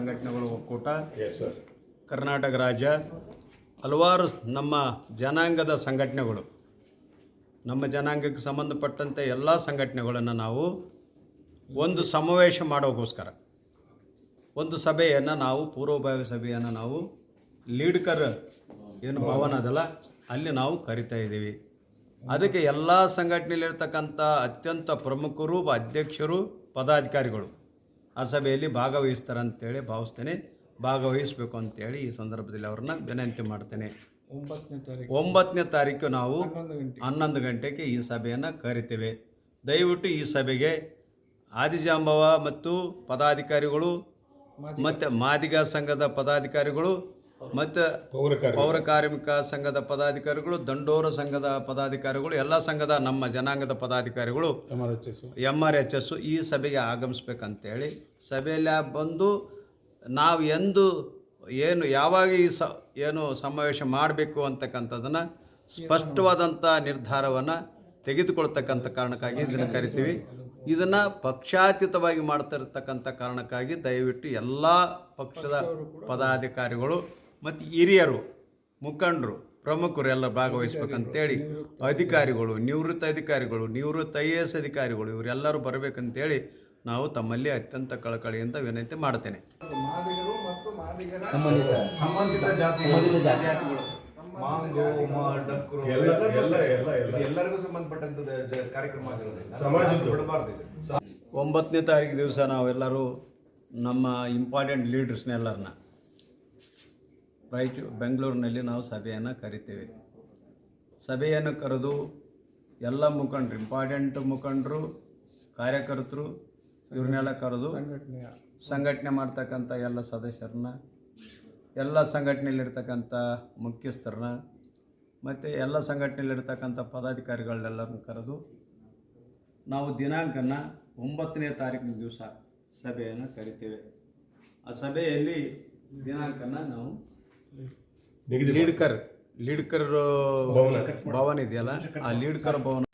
ಒಕ್ಕೂಟ yes sir Karnataka ರಾಜ್ಯ ಹಲವಾರು ನಮ್ಮ ಜನಾಂಗದ ಸಂಘಟನೆಗಳು. ನಮ್ಮ ಜನಾಂಗಕ್ಕೆ ಸಂಬಂಧಪಟ್ಟಂತೆ ಎಲ್ಲ ಸಂಘಟನೆಗಳನ್ನು ನಾವು ಒಂದು ಸಮಾವೇಶ ಮಾಡೋಕ್ಕೋಸ್ಕರ ಒಂದು ಸಭೆಯನ್ನು ನಾವು ಪೂರ್ವಭಾವಿ ಸಭೆಯನ್ನು ನಾವು ಲೀಡ್ಕರ್ ಏನು ಭವನ ಅದಲ್ಲ ಅಲ್ಲಿ ನಾವು ಕರಿತಾ ಇದ್ದೀವಿ. ಅದಕ್ಕೆ ಎಲ್ಲ ಸಂಘಟನೆಯಲ್ಲಿರ್ತಕ್ಕಂಥ ಅತ್ಯಂತ ಪ್ರಮುಖರು ಅಧ್ಯಕ್ಷರು ಪದಾಧಿಕಾರಿಗಳು. ಆ ಸಭೆಯಲ್ಲಿ ಭಾಗವಹಿಸ್ತಾರೆ ಅಂತೇಳಿ ಭಾವಿಸ್ತೇನೆ. ಭಾಗವಹಿಸಬೇಕು ಅಂತೇಳಿ ಈ ಸಂದರ್ಭದಲ್ಲಿ ಅವ್ರನ್ನ ವಿನಂತಿ ಮಾಡ್ತೇನೆ. ಒಂಬತ್ತನೇ ತಾರೀಕು. ಒಂಬತ್ತನೇ ತಾರೀಕು ನಾವು ಹನ್ನೊಂದು ಗಂಟೆ ಹನ್ನೊಂದು ಗಂಟೆಗೆ ಈ ಸಭೆಯನ್ನು ಕರಿತೇವೆ. ದಯವಿಟ್ಟು ಈ ಸಭೆಗೆ ಆದಿಜಾಂಬವ ಮತ್ತು ಪದಾಧಿಕಾರಿಗಳು ಮತ್ತು ಮಾದಿಗ ಸಂಘದ ಪದಾಧಿಕಾರಿಗಳು ಮತ್ತು ಪೌರ ಕಾರ್ಮಿಕ. ಸಂಘದ ಪದಾಧಿಕಾರಿಗಳು ದಂಡೋರ ಸಂಘದ ಪದಾಧಿಕಾರಿಗಳು ಎಲ್ಲ ಸಂಘದ ನಮ್ಮ ಜನಾಂಗದ ಪದಾಧಿಕಾರಿಗಳು M R H S M R H S ಈ ಸಭೆಗೆ ಆಗಮಿಸ್ಬೇಕಂತೇಳಿ ಸಭೆಯಲ್ಲಿ ಬಂದು ನಾವು ಎಂದು ಏನು ಯಾವಾಗ ಈ ಸ ಏನು ಸಮಾವೇಶ ಮಾಡಬೇಕು ಅಂತಕ್ಕಂಥದ್ದನ್ನು ಸ್ಪಷ್ಟವಾದಂಥ ನಿರ್ಧಾರವನ್ನು ತೆಗೆದುಕೊಳ್ತಕ್ಕಂಥ ಕಾರಣಕ್ಕಾಗಿ ಇದನ್ನು ಕರಿತೀವಿ. ಇದನ್ನು ಪಕ್ಷಾತೀತವಾಗಿ ಮಾಡ್ತಾ ಇರತಕ್ಕಂಥ ಕಾರಣಕ್ಕಾಗಿ ದಯವಿಟ್ಟು ಎಲ್ಲ ಪಕ್ಷದ ಪದಾಧಿಕಾರಿಗಳು ಮತ್ತು ಹಿರಿಯರು ಮುಖಂಡರು ಪ್ರಮುಖರು ಎಲ್ಲ ಭಾಗವಹಿಸ್ಬೇಕಂತೇಳಿ ಅಧಿಕಾರಿಗಳು ನಿವೃತ್ತ ಅಧಿಕಾರಿಗಳು ನಿವೃತ್ತ ಐ ಎ ಎಸ್ ಅಧಿಕಾರಿಗಳು ಇವರೆಲ್ಲರೂ ಬರಬೇಕಂತೇಳಿ ನಾವು ತಮ್ಮಲ್ಲಿ ಅತ್ಯಂತ ಕಳಕಳಿಯಿಂದ ವಿನಂತಿ ಮಾಡ್ತೇನೆ. ಎಲ್ಲರಿಗೂ ಜ- ಕಾರ್ಯಕ್ರಮ. ಒಂಬತ್ತನೇ ತಾರೀಕು ದಿವಸ ನಾವೆಲ್ಲರೂ ನಮ್ಮ ಇಂಪಾರ್ಟೆಂಟ್ ಲೀಡರ್ಸ್ನೆಲ್ಲರನ್ನ ರಾಯಚೂರು ಬೆಂಗಳೂರಿನಲ್ಲಿ ನಾವು ಸಭೆಯನ್ನು ಕರಿತೇವೆ. ಸಭೆಯನ್ನು ಕರೆದು ಎಲ್ಲ ಮುಖಂಡರು ಇಂಪಾರ್ಟೆಂಟ್ ಮುಖಂಡರು ಕಾರ್ಯಕರ್ತರು ಇವ್ರನ್ನೆಲ್ಲ ಕರೆದು ಸಂಘಟನೆ ಮಾಡ್ತಕ್ಕಂಥ ಎಲ್ಲ ಸದಸ್ಯರನ್ನ ಎಲ್ಲ ಸಂಘಟನೆಯಲ್ಲಿರ್ತಕ್ಕಂಥ ಮುಖ್ಯಸ್ಥರನ್ನ ಮತ್ತು ಎಲ್ಲ ಸಂಘಟನೆಯಲ್ಲಿರ್ತಕ್ಕಂಥ ಪದಾಧಿಕಾರಿಗಳನ್ನೆಲ್ಲರನ್ನು ಕರೆದು ನಾವು ದಿನಾಂಕನ ಒಂಬತ್ತನೇ ತಾರೀಕಿನ ದಿವಸ ಸಭೆಯನ್ನು ಕರಿತೇವೆ. ಆ ಸಭೆಯಲ್ಲಿ ದಿನಾಂಕನ ನಾವು ನಿಗದಿ ಲೀಡ್ಕರ್ ಲೀಡ್ಕರ್ ಭವನ. ಇದೆಯಲ್ಲ? ಆ ಲೀಡ್ಕರ್ ಭವನ.